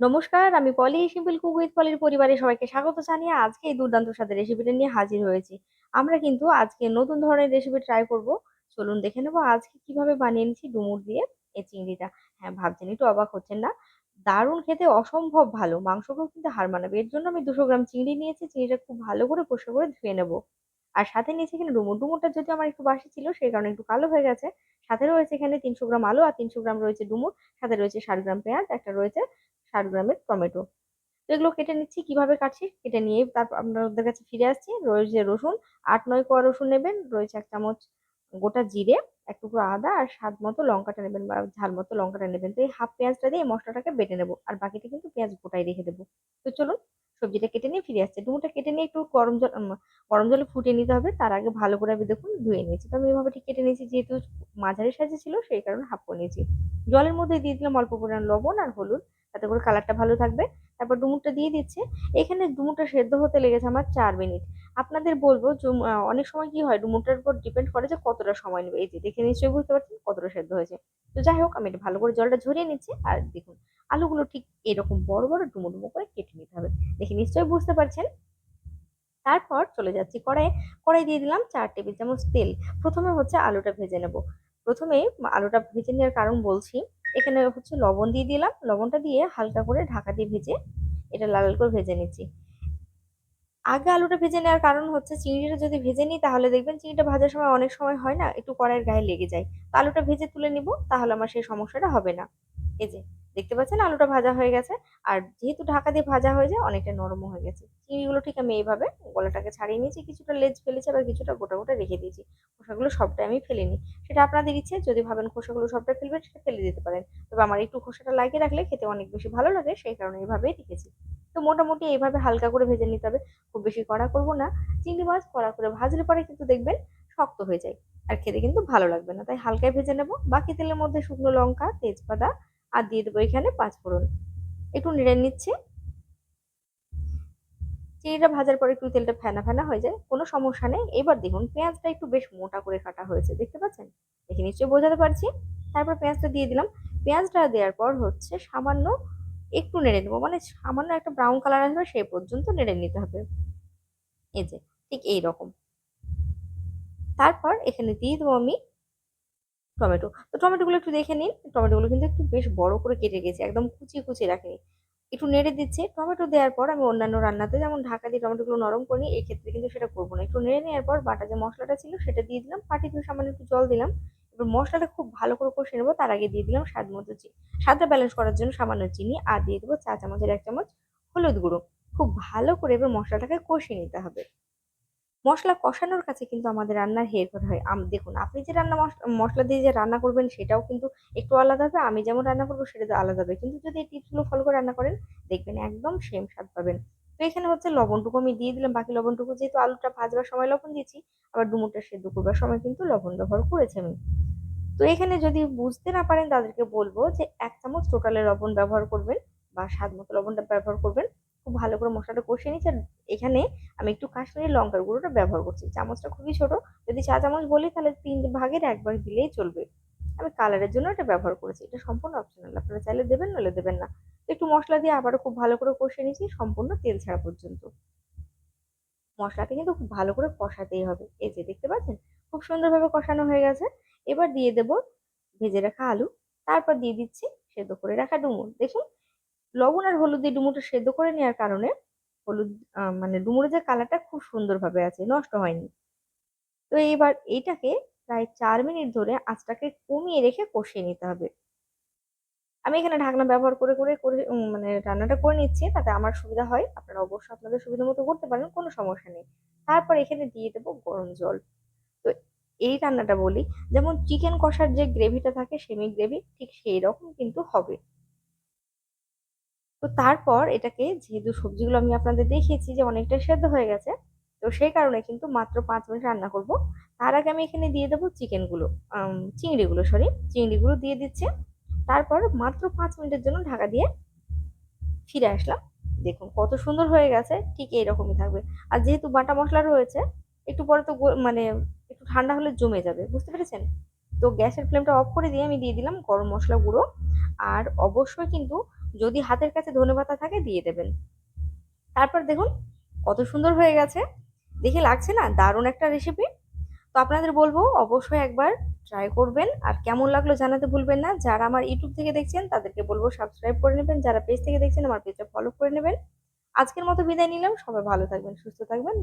নমস্কার, আমি পলি simple cook with পলির পরিবারে সবাইকে স্বাগত জানিয়ে আজকে এই দুর্দান্ত স্বাদের রেসিপিটা নিয়ে হাজির হয়েছি। আমরা কিন্তু আজকে নতুন ধরনের রেসিপি ট্রাই করব। চলুন দেখে নেব আজকে কীভাবে বানিয়ে নিচ্ছি ডুমুর দিয়ে এই চিংড়িটা। হ্যাঁ, ভাবছেন একটু অবাক হচ্ছেন না? দারুণ খেতে অসম্ভব ভালো। মাংসকেও কিন্তু হার মানাবে। এর জন্য আমি দুশো গ্রাম চিংড়ি নিয়েছি। চিংড়িটা খুব ভালো করে পরিষ্কার করে ধুয়ে নেব। আর সাথে নিয়েছি এখানে ডুমুর। ডুমুরটা যদিও আমার একটু বাসি ছিল সেই কারণে একটু কালো হয়ে গেছে। সাথে রয়েছে এখানে ৩০০ গ্রাম আলু আর ৩০০ গ্রাম রয়েছে ডুমুর। সাথে রয়েছে ৬০ গ্রাম পেঁয়াজ, একটা রয়েছে ৬০ গ্রামের টমেটো। তো এগুলো কেটে নিচ্ছি, কীভাবে কাটছি কেটে নিয়ে তারপর আপনাদের কাছে ফিরে আসছি। রয়েছে রসুন, আট নয় কোয়া রসুন নেবেন, রয়েছে এক চামচ গোটা জিরে, এক টুকরো আদা আর স্বাদ মতো লঙ্কাটা নেবেন বা ঝাল মতো লঙ্কাটা নেবেন। তো এই হাফ পেঁয়াজটা দিয়ে মশলাটাকে বেটে নেব আর বাকিটা কিন্তু পেঁয়াজ গোটাই রেখে দেবো। তো চলুন সবজিটা কেটে নিয়ে ফিরে আসছে। ডুমুরটা কেটে নিয়ে একটু গরম জল গরম জলে ফুটিয়ে নিতে হবে, তার আগে ভালো করে আমি দেখুন ধুয়ে নিয়েছি। তো আমি এভাবে ঠিক কেটে নিয়েছি, যেহেতু মাঝারি সাইজে ছিল, সেই কারণে হাফ করে নিয়েছি। জলের মধ্যে দিয়ে দিলাম অল্প পরিমাণ লবণ আর হলুদ। তাতে করে কালারটা ভালো থাকবে। তারপর ডুমুরটা দিয়ে দিচ্ছে। এখানে ডুমুরটা সেদ্ধ হতে লেগেছে আমার চার মিনিট। আপনাদের বলব অনেক সময় কি হয়, ডুমুরটার উপর ডিপেন্ড করে যে কতটা সময় নেবে। এই যে দেখে নিশ্চয়ই বুঝতে পারছেন কতটা সেদ্ধ হয়েছে। তো যাই হোক, আমি এটা ভালো করে জলটা ঝরিয়ে নিচ্ছি আর দেখুন, আলুগুলো ঠিক এরকম বড় বড় ডুমো ডুমো করে কেটে নিতে হবে। দেখে নিশ্চয়ই বুঝতে পারছেন? তারপর চলে যাচ্ছি কড়াই কড়াই দিয়ে দিলাম চার টেবিল চামচ তেল। প্রথমে হচ্ছে আলুটা ভেজে নেব। প্রথমে আলুটা ভেজে নেওয়ার কারণ বলছি এখানে হচ্ছে লবণ দিয়ে দিলাম। লবণটা দিয়ে হালকা করে ঢাকা দিয়ে ভেজে এটা লাল করে ভেজে নিচ্ছি। আগে আলুটা ভেজে নেওয়ার কারণ হচ্ছে চিংড়িটা যদি ভেজে নিই তাহলে দেখবেন চিংড়িটা ভাজার সময় অনেক সময় হয় না, একটু কড়াইয়ের গায়ে লেগে যায়। তো আলুটা ভেজে তুলে নিব, তাহলে আমার সেই সমস্যাটা হবে না। এই যে দেখতে পাচ্ছেন আলুটা ভাজা হয়ে গেছে। আর যেহেতু ঢাকা দিয়ে ভাজা হয়ে যায়, অনেকটা নরম হয়ে গেছে। চিংড়িগুলো ঠিক আমি এইভাবে গলাটাকে ছাড়িয়ে নিয়েছি, কিছুটা লেজ ফেলেছি আবার কিছুটা গোটা গোটা রেখে দিয়েছি। খোসাগুলো সবটাই আমি ফেলিনি। সেটা আপনাদের ইচ্ছে, যদি ভাবেন খোসাগুলো সবটা ফেলবেন, সেটা ফেলে দিতে পারেন। তবে আমার একটু খোসাটা লাগিয়ে রাখলে খেতে অনেক বেশি ভালো লাগে, সেই কারণে এইভাবেই রেখেছি। তো মোটামুটি এইভাবে হালকা করে ভেজে নিতে হবে। খুব বেশি কড়া করব না। চিংড়ি মাছ কড়া করে ভাজলে পরে কিন্তু দেখবেন শক্ত হয়ে যায়। আর খেতে কিন্তু ভালো লাগবে না। তাই হালকায় ভেজে নেব। বাকি তেলের মধ্যে শুকনো লঙ্কা, তেজপাতা আর দিয়ে দেবো এখানে পাঁচফোড়ন একটু নেড়ে নিচ্ছে। চিনিটা ভাজার পরে একটু তেলটা ফেনা ফেনা হয়ে যায়, কোনো সমস্যা নেই। এবার দেখুন, পেঁয়াজটা একটু বেশ মোটা করে কাটা হয়েছে, দেখতে পাচ্ছেন? দেখে নিশ্চয়ই বোঝাতে পারছি। তারপর পেঁয়াজটা দিয়ে দিলাম। পেঁয়াজটা দেওয়ার পর হচ্ছে সামান্য একটু নেড়ে নেব মানে সামান্য একটা ব্রাউন কালার আসবে সেই পর্যন্ত নেড়ে নিতে হবে। এই যে, ঠিক এই রকম। তারপর এখানে দিয়ে দেবো আমি টমেটো। তো টমেটোগুলো একটু দেখে নিন। টমেটোগুলো কিন্তু একটু বেশ বড় করে কেটে গেছে, একদম কুচিয়ে কুচিয়ে রাখিনি। একটু নেড়ে দিচ্ছে। টমেটো দেওয়ার পর আমি অন্যান্য রান্নাতে যেমন ঢাকা দিয়ে টমেটোগুলো নরম করে এই এক্ষেত্রে কিন্তু সেটা করব না। একটু নেড়ে নেওয়ার পর বাটা যে মশলাটা ছিল সেটা দিয়ে দিলাম। পাটি দিয়ে সামান্য একটু জল দিলাম। এবার মশলাটা খুব ভালো করে কষে নেব। তার আগে দিয়ে দিলাম স্বাদ মতো চিনি। স্বাদটা ব্যালেন্স করার জন্য সামান্য চিনি আর দিয়ে দেবো চা চামচের এক চামচ হলুদ গুঁড়ো। খুব ভালো করে এবার মশলাটাকে কষিয়ে নিতে হবে। মশলা কষানোর কাছে কিন্তু আমাদের রান্নার হেরফের হয়। দেখুন, আপনি যে রান্না মশলা দিয়ে যে রান্না করবেন, সেটাও কিন্তু একটু আলাদা হবে। আমি যেমন রান্না করব, সেটা তো আলাদা হবে। কিন্তু যদি এই টিপসগুলো ফলো করে রান্না করেন, দেখবেন একদম সেম স্বাদ পাবেন। তো এখানে হচ্ছে লবণটুকু আমি দিয়ে দিলাম। বাকি লবণটুকু যেহেতু আলুটা ভাজবার সময় লবণ দিয়েছি, আবার ডুমুরটা সেদ্ধ করবার সময় কিন্তু লবণ ব্যবহার করেছি আমি। তো এখানে যদি বুঝতে না পারেন, তাদেরকে বলব যে এক চামচ টোটালে লবণ ব্যবহার করবেন বা স্বাদ মতো লবণটা ব্যবহার করবেন। খুব ভালো করে মশলাটা কষিয়ে নিচ্ছি আর এখানে আমি একটু কাশ্মীরি লঙ্কার গুঁড়োটা ব্যবহার করছি। চামচটা খুবই ছোট, যদি চা চামচ বলি তাহলে তিন ভাগের এক ভাগ দিলেই চলবে। আমি কালারের জন্য এটা ব্যবহার করেছি। এটা সম্পূর্ণ অপশনাল আপনারা চাইলে দেবেন নাহলে দেবেন না। একটু মশলা দিয়ে আবারও খুব ভালো করে কষিয়ে নিচ্ছি সম্পূর্ণ তেল ছাড়া পর্যন্ত। মশলাটা কিন্তু খুব ভালো করে কষাতেই হবে। এই যে দেখতে পাচ্ছেন, খুব সুন্দরভাবে কষানো হয়ে গেছে। এবার দিয়ে দেব ভেজে রাখা আলু, তারপর দিয়ে দিচ্ছি সেদ্ধ করে রাখা ডুমুর। দেখুন লবণ আর হলুদ দিয়ে ডুমুরটা সেদ্ধ করে নেওয়ার কারণে হলুদ মানে ডুমুরের যে কালারটা খুব সুন্দরভাবে আছে, নষ্ট হয়নি। তো এবার এইটাকে প্রায় চার মিনিট ধরে আঁচটাকে কমিয়ে রেখে কষিয়ে নিতে হবে। আমি এখানে ঢাকনা ব্যবহার করে করে করে মানে রান্নাটা করে নিচ্ছি, তাতে আমার সুবিধা হয়। আপনারা অবশ্যই আপনাদের সুবিধা মতো করতে পারেন, কোনো সমস্যা নেই। তারপর এখানে দিয়ে দেবো গরম জল। তো এই রান্নাটা বলি, যেমন চিকেন কষার যে গ্রেভিটা থাকে, সেমি গ্রেভি, ঠিক সেই রকম কিন্তু হবে। তো তারপর এটাকে যেহেতু সবজিগুলো আমি আপনাদের দেখিয়েছি যে অনেকটা সেদ্ধ হয়ে গেছে, তো সেই কারণে কিন্তু মাত্র পাঁচ মিনিট রান্না করব। তার আগে আমি এখানে দিয়ে দেবো চিকেনগুলো চিংড়িগুলো সরি চিংড়িগুলো দিয়ে দিচ্ছে। তারপর মাত্র পাঁচ মিনিটের জন্য ঢাকা দিয়ে ফিরে আসলাম। দেখুন কত সুন্দর হয়ে গেছে, ঠিক এইরকমই থাকবে। আর যেহেতু বাটা মশলা রয়েছে, একটু পরে তো মানে একটু ঠান্ডা হলে জমে যাবে, বুঝতে পেরেছেন? তো গ্যাসের ফ্লেমটা অফ করে দিয়ে আমি দিয়ে দিলাম গরম মশলা গুঁড়ো। আর অবশ্যই কিন্তু যদি হাতের কাছে ধনেপাতা থাকে, দিয়ে দেবেন। তারপর দেখুন, কত সুন্দর হয়ে গেছে। দেখে লাগছে না? দারুণ একটা রেসিপি তো আপনাদের বলব, অবশ্যই একবার ট্রাই করবেন। আর কেমন লাগল জানাতে ভুলবেন না। যারা আমার ইউটিউব থেকে দেখছেন, তাদেরকে বলব সাবস্ক্রাইব করে নেবেন। যারা পেজ থেকে দেখছেন, আমার পেজটা ফলো করে নেবেন। আজকের মতো বিদায় নিলাম। সবাই ভালো থাকবেন, সুস্থ থাকবেন।